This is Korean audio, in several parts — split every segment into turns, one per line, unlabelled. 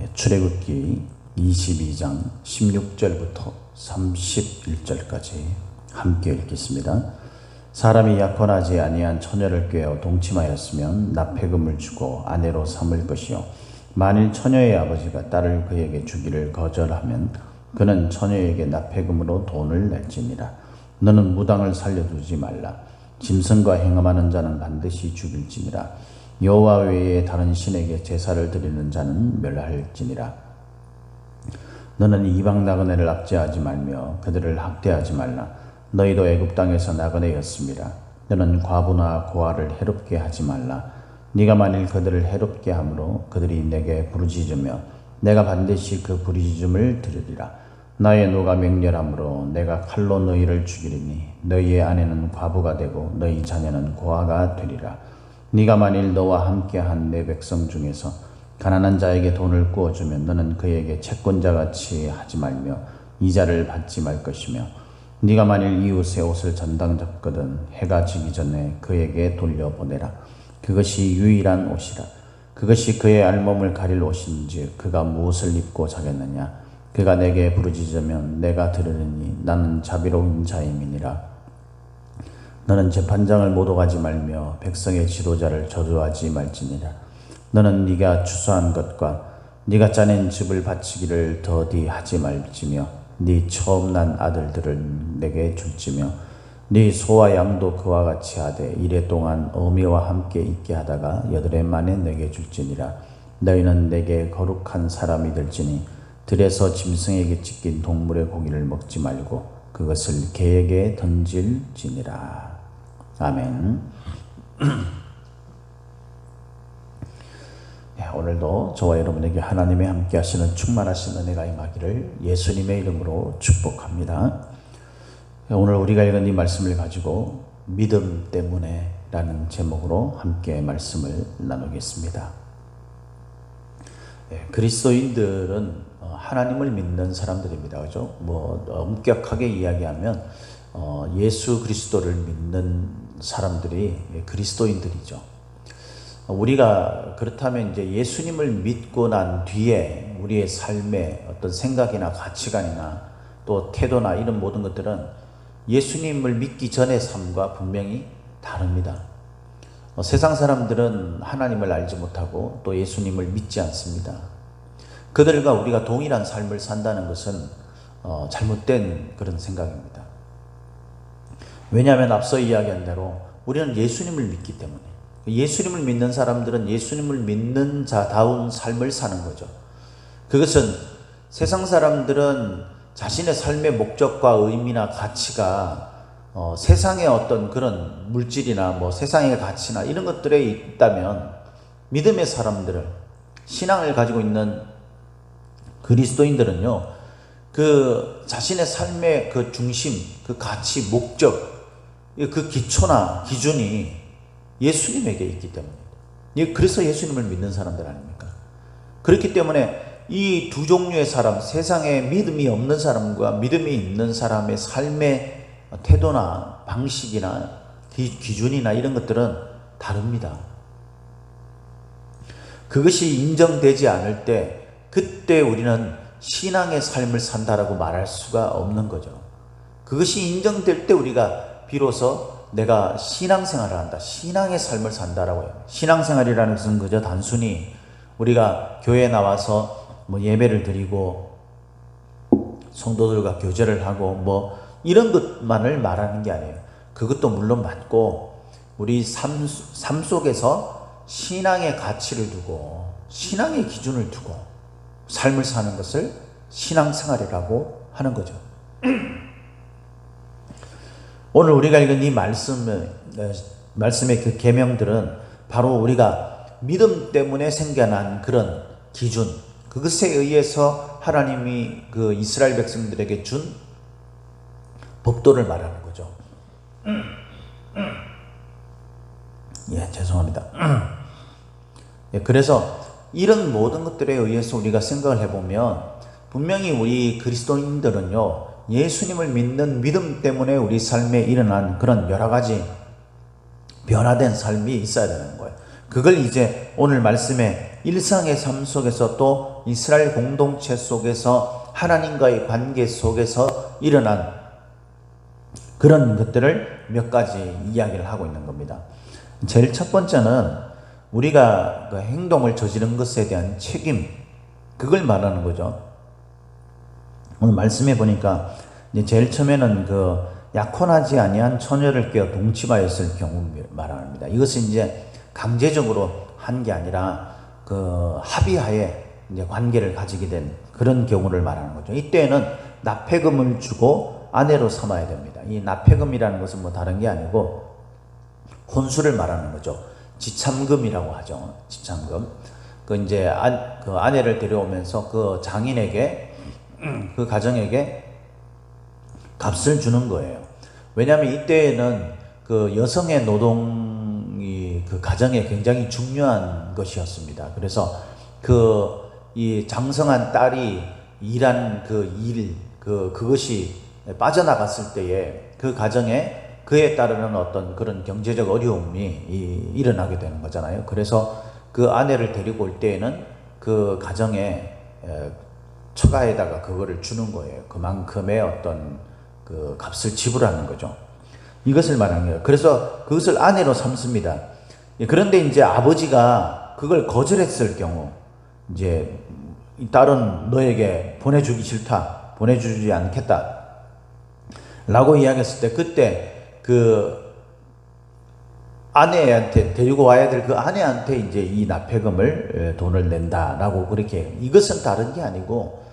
예, 출애굽기 22장 16절부터 31절까지 함께 읽겠습니다. 사람이 약혼하지 아니한 처녀를 꾀어 동침하였으면 납폐금을 주고 아내로 삼을 것이요. 만일 처녀의 아버지가 딸을 그에게 주기를 거절하면 그는 처녀에게 납폐금으로 돈을 낼지니라. 너는 무당을 살려두지 말라. 짐승과 행함하는 자는 반드시 죽일지니라 여호와 외에 다른 신에게 제사를 드리는 자는 멸할지니라 너는 이방 나그네를 압제하지 말며 그들을 학대하지 말라. 너희도 애굽 땅에서 나그네였습니다. 너는 과부나 고아를 해롭게 하지 말라. 네가 만일 그들을 해롭게 함으로 그들이 내게 부르짖으며 내가 반드시 그 부르짖음을 들으리라. 나의 노가 맹렬함으로 내가 칼로 너희를 죽이리니 너희의 아내는 과부가 되고 너희 자녀는 고아가 되리라. 네가 만일 너와 함께한 내 백성 중에서 가난한 자에게 돈을 구워주면 너는 그에게 채권자같이 하지 말며 이자를 받지 말 것이며 네가 만일 이웃의 옷을 전당 잡거든 해가 지기 전에 그에게 돌려보내라. 그것이 유일한 옷이라. 그것이 그의 알몸을 가릴 옷인지 그가 무엇을 입고 자겠느냐? 그가 내게 부르짖으면 내가 들으니 나는 자비로운 자임이니라 너는 재판장을 모독하지 말며 백성의 지도자를 저주하지 말지니라. 너는 네가 추수한 것과 네가 짜낸 집을 바치기를 더디 하지 말지며 네 처음 난 아들들을 내게 줄지며 네 소와 양도 그와 같이 하되 이래 동안 어미와 함께 있게 하다가 해 만에 내게 줄지니라. 너희는 내게 거룩한 사람이 될지니 들에서 짐승에게 찢긴 동물의 고기를 먹지 말고 그것을 개에게 던질지니라 아멘. 예, 오늘도 저와 여러분에게 하나님의 함께 하시는 충만하신 은혜가 임하기를 예수님의 이름으로 축복합니다. 예, 오늘 우리가 읽은 이 말씀을 가지고 믿음 때문에 라는 제목으로 함께 말씀을 나누겠습니다. 예, 그리스도인들은 어, 하나님을 믿는 사람들입니다. 그죠? 뭐, 엄격하게 이야기하면, 어, 예수 그리스도를 믿는 사람들이 예, 그리스도인들이죠. 우리가 그렇다면 이제 예수님을 믿고 난 뒤에 우리의 삶의 어떤 생각이나 가치관이나 또 태도나 이런 모든 것들은 예수님을 믿기 전의 삶과 분명히 다릅니다. 어, 세상 사람들은 하나님을 알지 못하고 또 예수님을 믿지 않습니다. 그들과 우리가 동일한 삶을 산다는 것은 어, 잘못된 그런 생각입니다. 왜냐하면 앞서 이야기한 대로 우리는 예수님을 믿기 때문에 예수님을 믿는 사람들은 예수님을 믿는 자다운 삶을 사는 거죠. 그것은 세상 사람들은 자신의 삶의 목적과 의미나 가치가 어, 세상의 어떤 그런 물질이나 뭐 세상의 가치나 이런 것들에 있다면 믿음의 사람들을 신앙을 가지고 있는 그리스도인들은요 그 자신의 삶의 그 중심, 그 가치, 목적, 그 기초나 기준이 예수님에게 있기 때문입니다. 예, 그래서 예수님을 믿는 사람들 아닙니까? 그렇기 때문에 이 두 종류의 사람, 세상에 믿음이 없는 사람과 믿음이 있는 사람의 삶의 태도나 방식이나 기준이나 이런 것들은 다릅니다. 그것이 인정되지 않을 때, 그때 우리는 신앙의 삶을 산다라고 말할 수가 없는 거죠. 그것이 인정될 때 우리가 비로소 내가 신앙생활을 한다. 신앙의 삶을 산다라고 해요. 신앙생활이라는 것은 그저 단순히 우리가 교회에 나와서 뭐 예배를 드리고 성도들과 교제를 하고 뭐 이런 것만을 말하는 게 아니에요. 그것도 물론 맞고 우리 삶, 삶 속에서 신앙의 가치를 두고 신앙의 기준을 두고 삶을 사는 것을 신앙생활이라고 하는 거죠. 오늘 우리가 읽은 이 말씀, 어, 말씀의 그 계명들은 바로 우리가 믿음 때문에 생겨난 그런 기준, 그것에 의해서 하나님이 그 이스라엘 백성들에게 준 법도를 말하는 거죠. 예, 죄송합니다. 예, 그래서 이런 모든 것들에 의해서 우리가 생각을 해보면 분명히 우리 그리스도인들은요, 예수님을 믿는 믿음 때문에 우리 삶에 일어난 그런 여러 가지 변화된 삶이 있어야 되는 거예요. 그걸 이제 오늘 말씀에 일상의 삶 속에서 또 이스라엘 공동체 속에서 하나님과의 관계 속에서 일어난 그런 것들을 몇 가지 이야기를 하고 있는 겁니다. 제일 첫 번째는 우리가 그 행동을 저지른 것에 대한 책임, 그걸 말하는 거죠. 오늘 말씀해 보니까 이제 제일 처음에는 그 약혼하지 아니한 처녀를 꿰어 동침하였을 경우 말합니다. 이것은 이제 강제적으로 한 게 아니라 그 합의하에 이제 관계를 가지게 된 그런 경우를 말하는 거죠. 이때에는 납폐금을 주고 아내로 삼아야 됩니다. 이 납폐금이라는 것은 뭐 다른 게 아니고 혼수를 말하는 거죠. 지참금이라고 하죠. 지참금. 그 이제 아, 그 아내를 데려오면서 그 장인에게 그 가정에게 값을 주는 거예요. 왜냐하면 이때에는 그 여성의 노동이 그 가정에 굉장히 중요한 것이었습니다. 그래서 그 이 장성한 딸이 일한 그 일, 그 그것이 빠져나갔을 때에 그 가정에 그에 따르는 어떤 그런 경제적 어려움이 이, 일어나게 되는 거잖아요. 그래서 그 아내를 데리고 올 때에는 그 가정에 에, 처가에다가 그거를 주는 거예요. 그만큼의 어떤 그 값을 지불하는 거죠. 이것을 말하는 거예요. 그래서 그것을 아내로 삼습니다. 예, 그런데 이제 아버지가 그걸 거절했을 경우, 이제 이 딸은 너에게 보내주기 싫다, 보내주지 않겠다, 라고 이야기했을 때, 그때 그 아내한테 데리고 와야 될 그 아내한테 이제 이 납폐금을 에, 돈을 낸다라고 그렇게 이것은 다른 게 아니고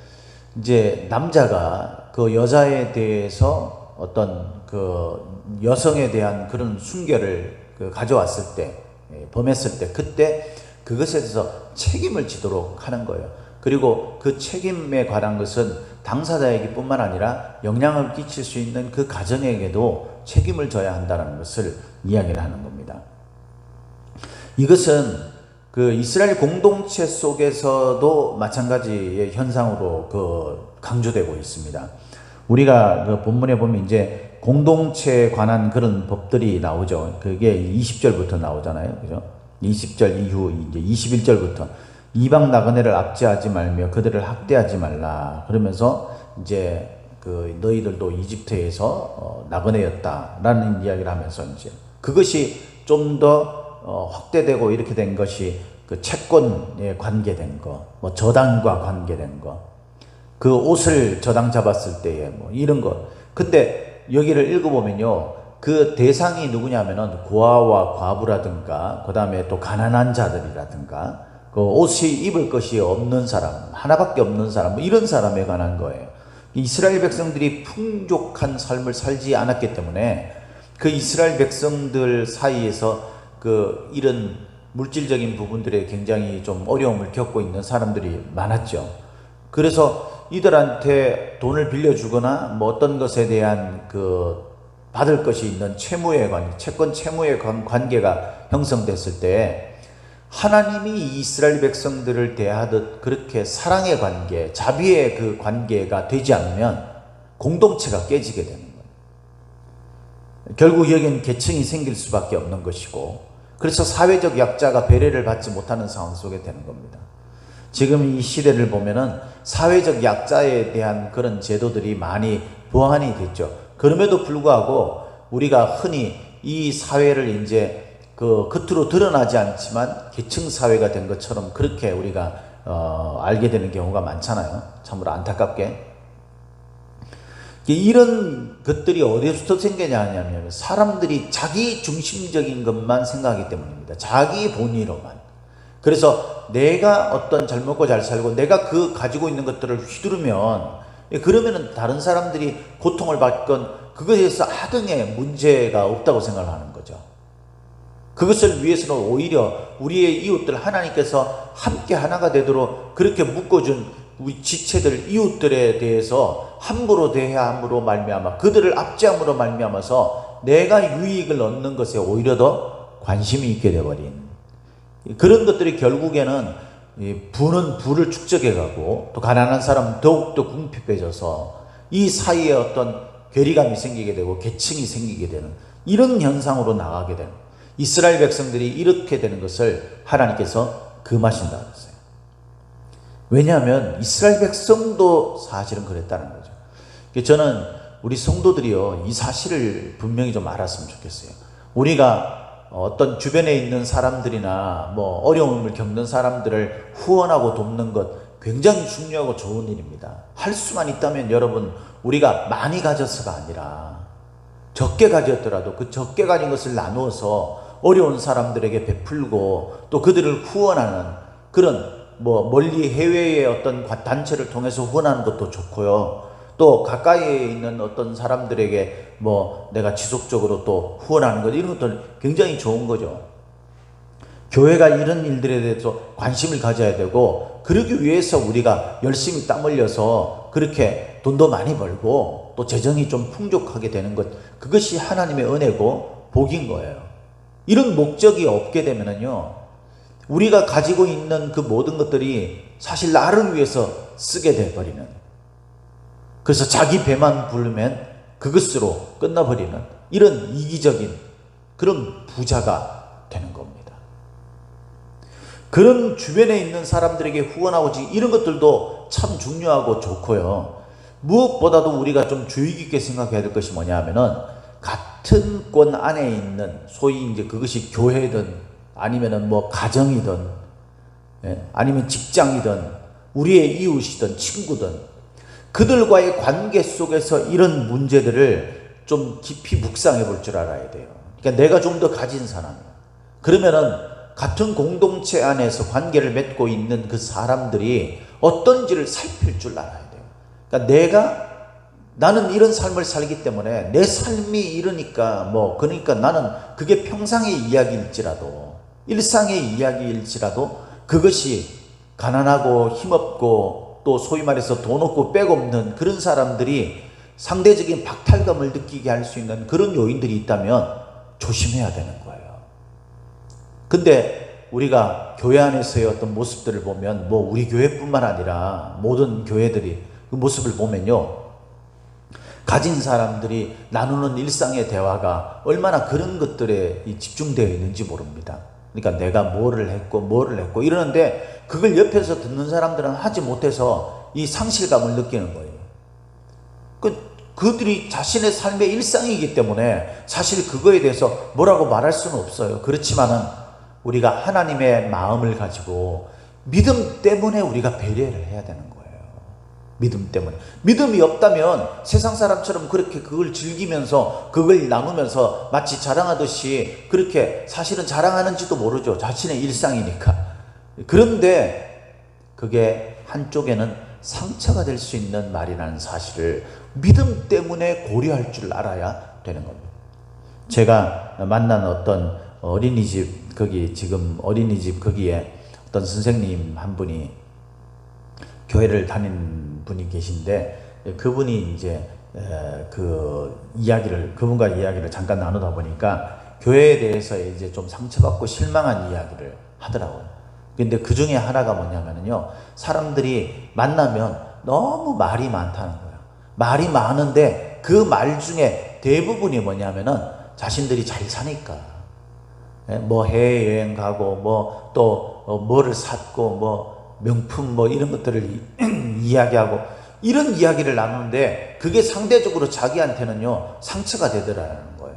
이제 남자가 그 여자에 대해서 어떤 그 여성에 대한 그런 순결을 그 가져왔을 때 예, 범했을 때 그때 그것에 대해서 책임을 지도록 하는 거예요. 그리고 그 책임에 관한 것은 당사자에게 뿐만 아니라 영향을 끼칠 수 있는 그 가정에게도 책임을 져야 한다는 것을 이야기를 하는 겁니다. 이것은 그 이스라엘 공동체 속에서도 마찬가지의 현상으로 그 강조되고 있습니다. 우리가 그 본문에 보면 이제 공동체에 관한 그런 법들이 나오죠. 그게 20절부터 나오잖아요. 그죠? 20절 이후 이제 21절부터 이방 나그네를 압제하지 말며 그들을 학대하지 말라. 그러면서 이제 그 너희들도 이집트에서 어, 나그네였다라는 이야기를 하면서 이제 그것이 좀더 어, 확대되고 이렇게 된 것이 그 채권에 관계된 거, 뭐 저당과 관계된 거, 그 옷을 저당 잡았을 때에 뭐 이런 거. 근데 여기를 읽어보면요. 그 대상이 누구냐면은 고아와 과부라든가, 그 다음에 또 가난한 자들이라든가, 그 옷이 입을 것이 없는 사람, 하나밖에 없는 사람, 뭐 이런 사람에 관한 거예요. 이스라엘 백성들이 풍족한 삶을 살지 않았기 때문에 그 이스라엘 백성들 사이에서 그 이런 물질적인 부분들에 굉장히 좀 어려움을 겪고 있는 사람들이 많았죠. 그래서 이들한테 돈을 빌려주거나 뭐 어떤 것에 대한 그 받을 것이 있는 채무의 관계, 채권 채무의 관계가 형성됐을 때 하나님이 이스라엘 백성들을 대하듯 그렇게 사랑의 관계, 자비의 그 관계가 되지 않으면 공동체가 깨지게 되는 거예요. 결국 여기는 계층이 생길 수밖에 없는 것이고, 그래서 사회적 약자가 배려를 받지 못하는 상황 속에 되는 겁니다. 지금 이 시대를 보면은 사회적 약자에 대한 그런 제도들이 많이 보완이 됐죠. 그럼에도 불구하고 우리가 흔히 이 사회를 이제 그 겉으로 드러나지 않지만 계층 사회가 된 것처럼 그렇게 우리가 어, 알게 되는 경우가 많잖아요. 참으로 안타깝게. 이런 것들이 어디서부터 생기냐 하냐면 사람들이 자기 중심적인 것만 생각하기 때문입니다. 자기 본의로만. 그래서 내가 어떤 잘 먹고 잘 살고 내가 그 가지고 있는 것들을 휘두르면 그러면은 다른 사람들이 고통을 받건 그것에 대해서 하등의 문제가 없다고 생각하는 거죠. 그것을 위해서는 오히려 우리의 이웃들 하나님께서 함께 하나가 되도록 그렇게 묶어준 우리 지체들 이웃들에 대해서 함부로 대함으로 말미암아 그들을 압제함으로 말미암아서 내가 유익을 얻는 것에 오히려 더 관심이 있게 되버린 그런 것들이 결국에는 부는 부를 축적해 가고 또 가난한 사람 더욱더 궁핍해져서 이 사이에 어떤 괴리감이 생기게 되고 계층이 생기게 되는 이런 현상으로 나가게 되는 이스라엘 백성들이 이렇게 되는 것을 하나님께서 금하신다. 왜냐하면 이스라엘 백성도 사실은 그랬다는 거죠. 저는 우리 성도들이요, 이 사실을 분명히 좀 알았으면 좋겠어요. 우리가 어떤 주변에 있는 사람들이나 뭐 어려움을 겪는 사람들을 후원하고 돕는 것 굉장히 중요하고 좋은 일입니다. 할 수만 있다면 여러분, 우리가 많이 가져서가 아니라 적게 가졌더라도 그 적게 가진 것을 나누어서 어려운 사람들에게 베풀고 또 그들을 후원하는 그런 뭐 멀리 해외의 어떤 과- 단체를 통해서 후원하는 것도 좋고요. 또 가까이에 있는 어떤 사람들에게 뭐 내가 지속적으로 또 후원하는 것 이런 것도 굉장히 좋은 거죠. 교회가 이런 일들에 대해서 관심을 가져야 되고 그러기 위해서 우리가 열심히 땀 흘려서 그렇게 돈도 많이 벌고 또 재정이 좀 풍족하게 되는 것 그것이 하나님의 은혜고 복인 거예요. 이런 목적이 없게 되면은요 우리가 가지고 있는 그 모든 것들이 사실 나를 위해서 쓰게 돼 버리는 그래서 자기 배만 부르면 그것으로 끝나버리는 이런 이기적인 그런 부자가 되는 겁니다. 그런 주변에 있는 사람들에게 후원하고 지- 이런 것들도 참 중요하고 좋고요. 무엇보다도 우리가 좀 주의 깊게 생각해야 될 것이 뭐냐 하면은 같은 권 안에 있는 소위 이제 그것이 교회든 아니면은 뭐 가정이든 예, 아니면 직장이든 우리의 이웃이든 친구든 그들과의 관계 속에서 이런 문제들을 좀 깊이 묵상해 볼 줄 알아야 돼요. 그러니까 내가 좀 더 가진 사람이야. 그러면은 같은 공동체 안에서 관계를 맺고 있는 그 사람들이 어떤지를 살필 줄 알아야 돼요. 그러니까 내가 나는 이런 삶을 살기 때문에 내 삶이 이러니까 뭐 그러니까 나는 그게 평상의 이야기일지라도 일상의 이야기일지라도 그것이 가난하고 힘없고 또 소위 말해서 돈 없고 백 없는 그런 사람들이 상대적인 박탈감을 느끼게 할 수 있는 그런 요인들이 있다면 조심해야 되는 거예요. 근데 우리가 교회 안에서의 어떤 모습들을 보면 뭐 우리 교회뿐만 아니라 모든 교회들이 그 모습을 보면요. 가진 사람들이 나누는 일상의 대화가 얼마나 그런 것들에 이 집중되어 있는지 모릅니다. 그러니까 내가 뭐를 했고 뭐를 했고 이러는데 그걸 옆에서 듣는 사람들은 하지 못해서 이 상실감을 느끼는 거예요. 그 그들이 자신의 삶의 일상이기 때문에 사실 그거에 대해서 뭐라고 말할 수는 없어요. 그렇지만은 우리가 하나님의 마음을 가지고 믿음 때문에 우리가 배려를 해야 되는 거예요. 믿음 때문에. 믿음이 없다면 세상 사람처럼 그렇게 그걸 즐기면서 그걸 나누면서 마치 자랑하듯이 그렇게 사실은 자랑하는지도 모르죠. 자신의 일상이니까. 그런데 그게 한쪽에는 상처가 될 수 있는 말이라는 사실을 믿음 때문에 고려할 줄 알아야 되는 겁니다. 제가 만난 어떤 어린이집 거기 지금 어린이집 거기에 어떤 선생님 한 분이 교회를 다닌 분이 계신데 그분이 이제 에, 그 이야기를 그분과 이야기를 잠깐 나누다 보니까 교회에 대해서 이제 좀 상처받고 실망한 이야기를 하더라고요. 근데 그 중에 하나가 뭐냐면요. 사람들이 만나면 너무 말이 많다는 거예요. 말이 많은데 그 말 중에 대부분이 뭐냐면은 자신들이 잘 사니까. 예, 뭐 해외여행 가고 뭐 또 뭐를 샀고 뭐 명품 뭐 이런 것들을 이- 이야기하고 이런 이야기를 나누는데 그게 상대적으로 자기한테는요 상처가 되더라는 거예요.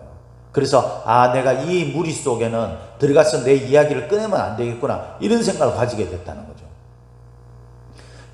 그래서 아 내가 이 무리 속에는 들어가서 내 이야기를 꺼내면 안 되겠구나 이런 생각을 가지게 됐다는 거죠.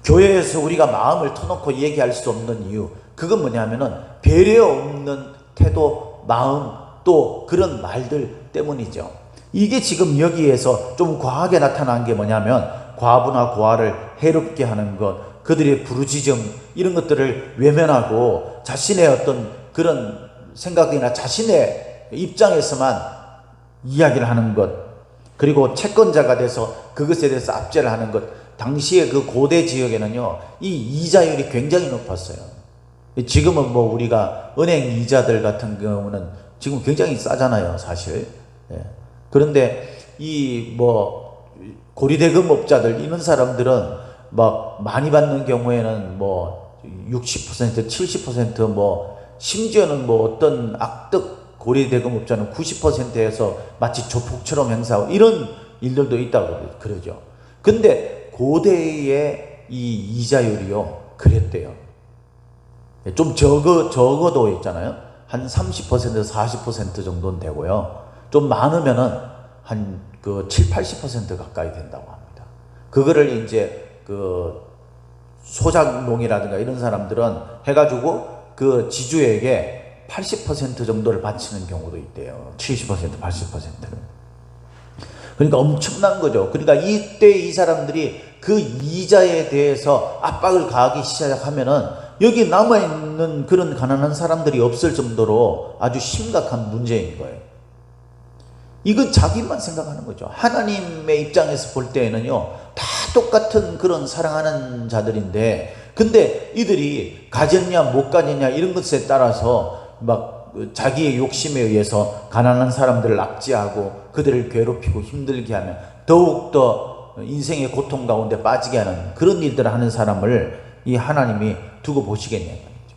교회에서 우리가 마음을 터놓고 얘기할 수 없는 이유 그건 뭐냐면은 배려 없는 태도, 마음 또 그런 말들 때문이죠. 이게 지금 여기에서 좀 과하게 나타난 게 뭐냐면 과부나 고아를 해롭게 하는 것, 그들의 부르짖음 이런 것들을 외면하고 자신의 어떤 그런 생각이나 자신의 입장에서만 이야기를 하는 것, 그리고 채권자가 돼서 그것에 대해서 압제를 하는 것, 당시에 그 고대 지역에는요, 이 이자율이 굉장히 높았어요. 지금은 뭐 우리가 은행 이자들 같은 경우는 지금 굉장히 싸잖아요, 사실. 예. 그런데 이 뭐 고리대금 업자들 이런 사람들은 막 많이 받는 경우에는 뭐 60% 70%뭐 심지어는 뭐 어떤 악덕 고리대금 업자는 90%에서 마치 조폭처럼 행사하고 이런 일들도 있다고 그러죠. 근데 고대의 이 이자율이요 그랬대요. 좀 적어 적어도 있잖아요. 한 30%에서 40% 정도는 되고요. 좀 많으면은 한 그 7, 80% 가까이 된다고 합니다. 그거를 이제 그 소작농이라든가 이런 사람들은 해가지고 그 지주에게 80% 정도를 바치는 경우도 있대요. 70%, 80%를. 그러니까 엄청난 거죠. 그러니까 이때 이 사람들이 그 이자에 대해서 압박을 가하기 시작하면은 여기 남아있는 그런 가난한 사람들이 없을 정도로 아주 심각한 문제인 거예요. 이건 자기만 생각하는 거죠. 하나님의 입장에서 볼 때에는요, 다 똑같은 그런 사랑하는 자들인데, 근데 이들이 가졌냐, 못 가졌냐, 이런 것에 따라서 막 자기의 욕심에 의해서 가난한 사람들을 압제하고 그들을 괴롭히고 힘들게 하면 더욱더 인생의 고통 가운데 빠지게 하는 그런 일들을 하는 사람을 이 하나님이 두고 보시겠냐는 말이죠.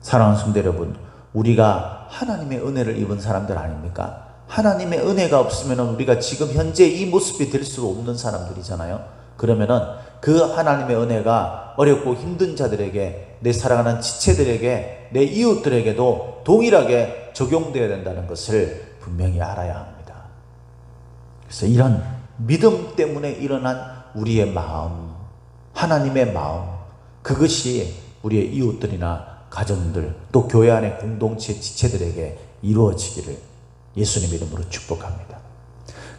사랑하는 성도 여러분, 우리가 하나님의 은혜를 입은 사람들 아닙니까? 하나님의 은혜가 없으면 우리가 지금 현재 이 모습이 될 수 없는 사람들이잖아요. 그러면은 그 하나님의 은혜가 어렵고 힘든 자들에게 내 사랑하는 지체들에게 내 이웃들에게도 동일하게 적용되어야 된다는 것을 분명히 알아야 합니다. 그래서 이런 믿음 때문에 일어난 우리의 마음, 하나님의 마음, 그것이 우리의 이웃들이나 가정들, 또 교회 안의 공동체 지체들에게 이루어지기를 예수님 이름으로 축복합니다.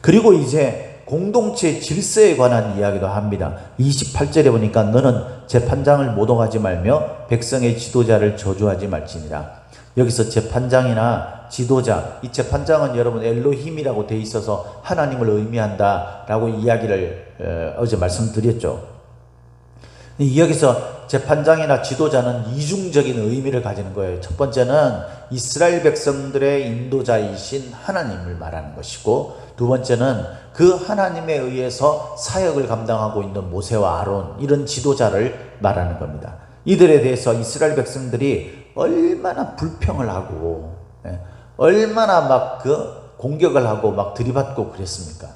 그리고 이제 공동체 질서에 관한 이야기도 합니다. 28절에 보니까 너는 재판장을 모독하지 말며 백성의 지도자를 저주하지 말지니라. 여기서 재판장이나 지도자, 이 재판장은 여러분 엘로힘이라고 돼 있어서 하나님을 의미한다라고 이야기를 어제 말씀드렸죠. 여기서 재판장이나 지도자는 이중적인 의미를 가지는 거예요. 첫 번째는 이스라엘 백성들의 인도자이신 하나님을 말하는 것이고, 두 번째는 그 하나님에 의해서 사역을 감당하고 있는 모세와 아론, 이런 지도자를 말하는 겁니다. 이들에 대해서 이스라엘 백성들이 얼마나 불평을 하고, 예, 얼마나 막 그 공격을 하고 막 들이받고 그랬습니까?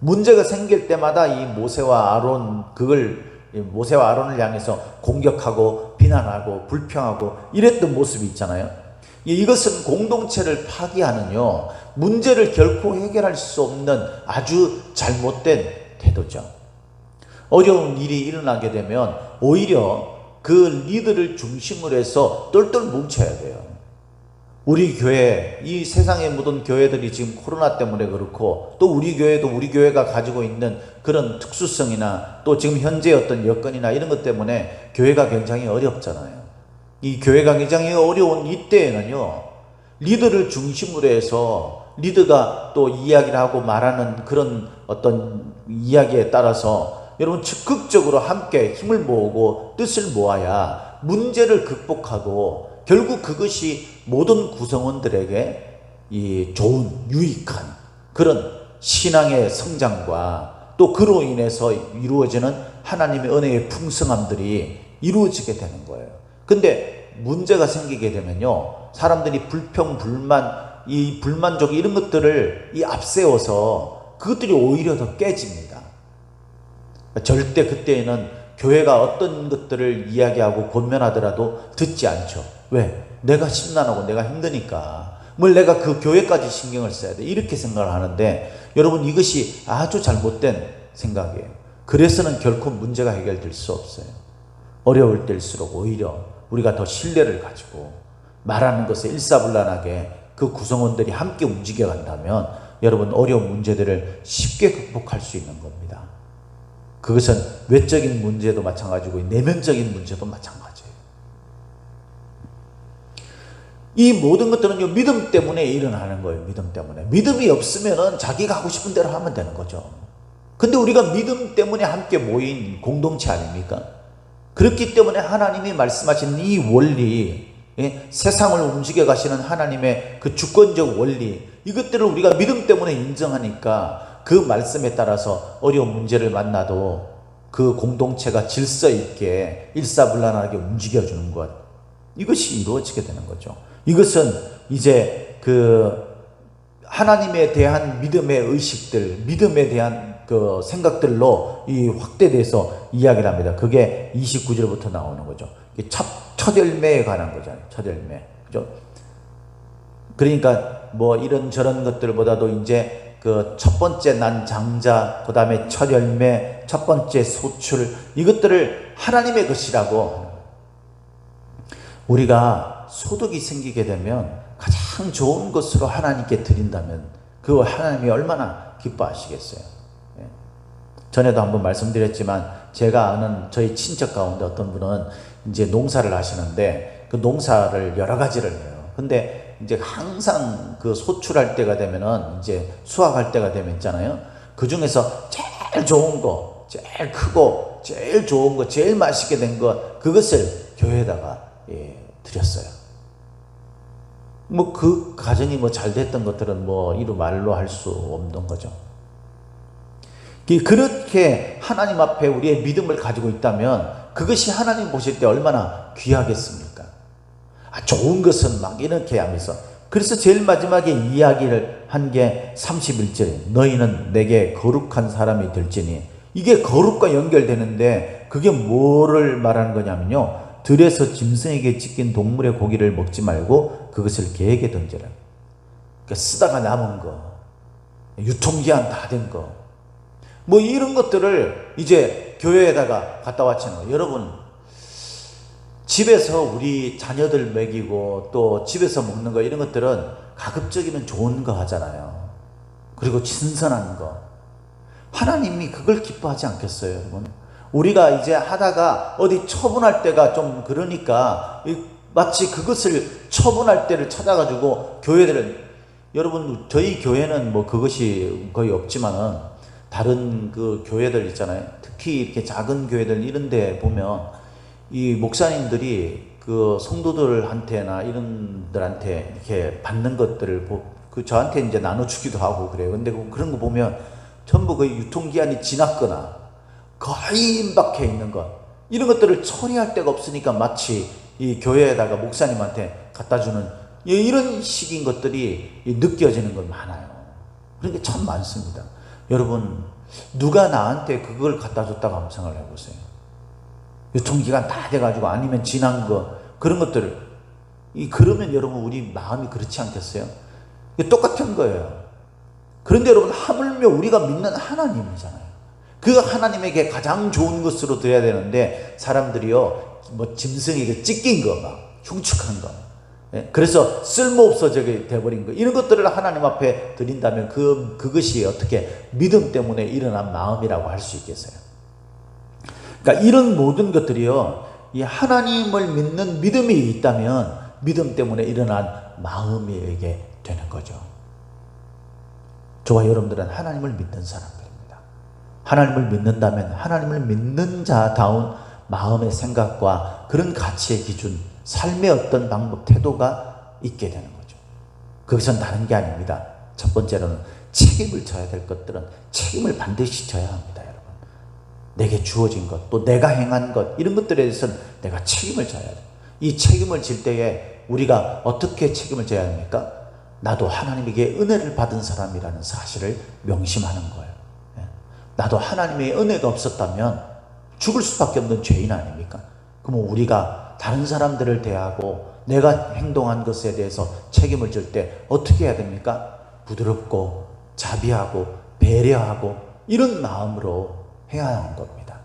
문제가 생길 때마다 이 모세와 아론 그걸 모세와 아론을 향해서 공격하고 비난하고 불평하고 이랬던 모습이 있잖아요. 이것은 공동체를 파기하는요 문제를 결코 해결할 수 없는 아주 잘못된 태도죠. 어려운 일이 일어나게 되면 오히려 그 리더를 중심으로 해서 똘똘 뭉쳐야 돼요. 우리 교회, 이 세상에 묻은 교회들이 지금 코로나 때문에 그렇고 또 우리 교회도 우리 교회가 가지고 있는 그런 특수성이나 또 지금 현재 어떤 여건이나 이런 것 때문에 교회가 굉장히 어렵잖아요. 이 교회가 굉장히 어려운 이때에는요, 리더를 중심으로 해서 리더가 또 이야기를 하고 말하는 그런 어떤 이야기에 따라서 여러분 적극적으로 함께 힘을 모으고 뜻을 모아야 문제를 극복하고 결국 그것이 모든 구성원들에게 이 좋은 유익한 그런 신앙의 성장과 또 그로 인해서 이루어지는 하나님의 은혜의 풍성함들이 이루어지게 되는 거예요. 근데 문제가 생기게 되면요. 사람들이 불평, 불만, 이 불만족 이런 것들을 이 앞세워서 그것들이 오히려 더 깨집니다. 절대 그때에는 교회가 어떤 것들을 이야기하고 권면하더라도 듣지 않죠. 왜? 내가 심란하고 내가 힘드니까. 뭘 내가 그 교회까지 신경을 써야 돼. 이렇게 생각을 하는데 여러분 이것이 아주 잘못된 생각이에요. 그래서는 결코 문제가 해결될 수 없어요. 어려울 때일수록 오히려 우리가 더 신뢰를 가지고 말하는 것에 일사불란하게 그 구성원들이 함께 움직여 간다면 여러분 어려운 문제들을 쉽게 극복할 수 있는 겁니다. 그것은 외적인 문제도 마찬가지고 내면적인 문제도 마찬가지예요. 이 모든 것들은 믿음 때문에 일어나는 거예요. 믿음 때문에. 믿음이 없으면 자기가 하고 싶은 대로 하면 되는 거죠. 근데 우리가 믿음 때문에 함께 모인 공동체 아닙니까? 그렇기 때문에 하나님이 말씀하신 이 원리, 예? 세상을 움직여 가시는 하나님의 그 주권적 원리, 이것들을 우리가 믿음 때문에 인정하니까 그 말씀에 따라서 어려운 문제를 만나도 그 공동체가 질서 있게 일사불란하게 움직여주는 것. 이것이 이루어지게 되는 거죠. 이것은 이제 그 하나님에 대한 믿음의 의식들, 믿음에 대한 그 생각들로 이 확대돼서 이야기를 합니다. 그게 29절부터 나오는 거죠. 첫, 첫 열매에 관한 거잖아요. 첫 열매. 그죠? 그러니까 뭐 이런 저런 것들보다도 이제 그 첫 번째 난 장자, 그 다음에 첫 열매, 첫 번째 소출, 이것들을 하나님의 것이라고. 우리가 소득이 생기게 되면 가장 좋은 것으로 하나님께 드린다면 그 하나님이 얼마나 기뻐하시겠어요. 예. 전에도 한번 말씀드렸지만 제가 아는 저희 친척 가운데 어떤 분은 이제 농사를 하시는데 그 농사를 여러 가지를 해요. 근데 이제 항상 그 소출할 때가 되면은 이제 수확할 때가 되면 있잖아요. 그 중에서 제일 좋은 거, 제일 크고 제일 좋은 거, 제일 맛있게 된 거, 그것을 교회에다가 예, 드렸어요. 뭐 그 가정이 뭐 잘 됐던 것들은 뭐 이루 말로 할 수 없는 거죠. 그- 그렇게 하나님 앞에 우리의 믿음을 가지고 있다면 그것이 하나님 보실 때 얼마나 귀하겠습니까? 아, 좋은 것은 막 이렇게 하면서 그래서 제일 마지막에 이야기를 한 게 31절에 너희는 내게 거룩한 사람이 될지니 이게 거룩과 연결되는데 그게 뭐를 말하는 거냐면요 들에서 짐승에게 찢긴 동물의 고기를 먹지 말고 그것을 개에게 던져라 그러니까 쓰다가 남은 거 유통기한 다 된 거 뭐 이런 것들을 이제 교회에다가 갖다 바치는 거 여러분 집에서 우리 자녀들 먹이고 또 집에서 먹는 거 이런 것들은 가급적이면 좋은 거 하잖아요. 그리고 신선한 거. 하나님이 그걸 기뻐하지 않겠어요, 여러분? 우리가 이제 하다가 어디 처분할 때가 좀 그러니까 이- 마치 그것을 처분할 때를 찾아가지고 교회들은 여러분 저희 교회는 뭐 그것이 거의 없지만은 다른 그 교회들 있잖아요. 특히 이렇게 작은 교회들 이런 데 보면 이 목사님들이 그 성도들한테나 이런 들한테 이렇게 받는 것들을 보, 그 저한테 이제 나눠주기도 하고 그래요. 근데 그- 그런 거 보면 전부 거의 유통기한이 지났거나 거의 임박해 있는 것 이런 것들을 처리할 데가 없으니까 마치 이 교회에다가 목사님한테 갖다 주는 이- 이런 식인 것들이 이 느껴지는 건 많아요. 그런 게 참 많습니다. 여러분 누가 나한테 그걸 갖다 줬다고 한번 생각을 해보세요. 유통기간 다 돼가지고 아니면 지난 거 그런 것들을 이 그러면 여러분 우리 마음이 그렇지 않겠어요? 똑같은 거예요. 그런데 여러분 하물며 우리가 믿는 하나님이잖아요. 그 하나님에게 가장 좋은 것으로 드려야 되는데 사람들이요 뭐 짐승에게 찢긴 거막 흉측한 거 예, 그래서 쓸모없어지게 돼버린 거 이런 것들을 하나님 앞에 드린다면 그 그것이 어떻게 믿음 때문에 일어난 마음이라고 할 수 있겠어요? 그러니까 이런 모든 것들이요, 이 하나님을 믿는 믿음이 있다면 믿음 때문에 일어난 마음이게 되는 거죠. 저와 여러분들은 하나님을 믿는 사람들입니다. 하나님을 믿는다면 하나님을 믿는 자다운 마음의 생각과 그런 가치의 기준, 삶의 어떤 방법, 태도가 있게 되는 거죠. 그것은 다른 게 아닙니다. 첫 번째로는 책임을 져야 될 것들은 책임을 반드시 져야 합니다, 여러분. 내게 주어진 것, 또 내가 행한 것, 이런 것들에 대해서는 내가 책임을 져야 돼. 이 책임을 질 때에 우리가 어떻게 책임을 져야 합니까? 나도 하나님에게 은혜를 받은 사람이라는 사실을 명심하는 거예요. 예. 나도 하나님의 은혜가 없었다면 죽을 수밖에 없는 죄인 아닙니까? 그럼 우리가 다른 사람들을 대하고 내가 행동한 것에 대해서 책임을 질 때 어떻게 해야 됩니까? 부드럽고 자비하고 배려하고 이런 마음으로 해야 하는 겁니다.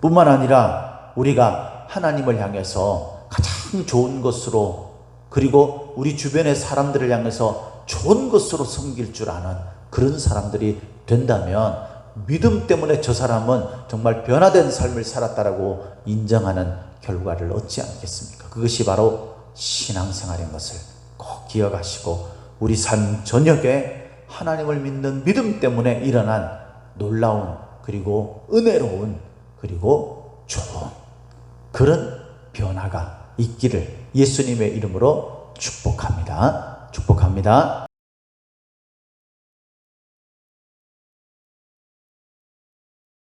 뿐만 아니라 우리가 하나님을 향해서 가장 좋은 것으로 그리고 우리 주변의 사람들을 향해서 좋은 것으로 섬길 줄 아는 그런 사람들이 된다면 믿음 때문에 저 사람은 정말 변화된 삶을 살았다라고 인정하는 결과를 얻지 않겠습니까? 그것이 바로 신앙생활인 것을 꼭 기억하시고 우리 삶 저녁에 하나님을 믿는 믿음 때문에 일어난 놀라운 그리고 은혜로운 그리고 좋은 그런 변화가 있기를 예수님의 이름으로 축복합니다. 축복합니다.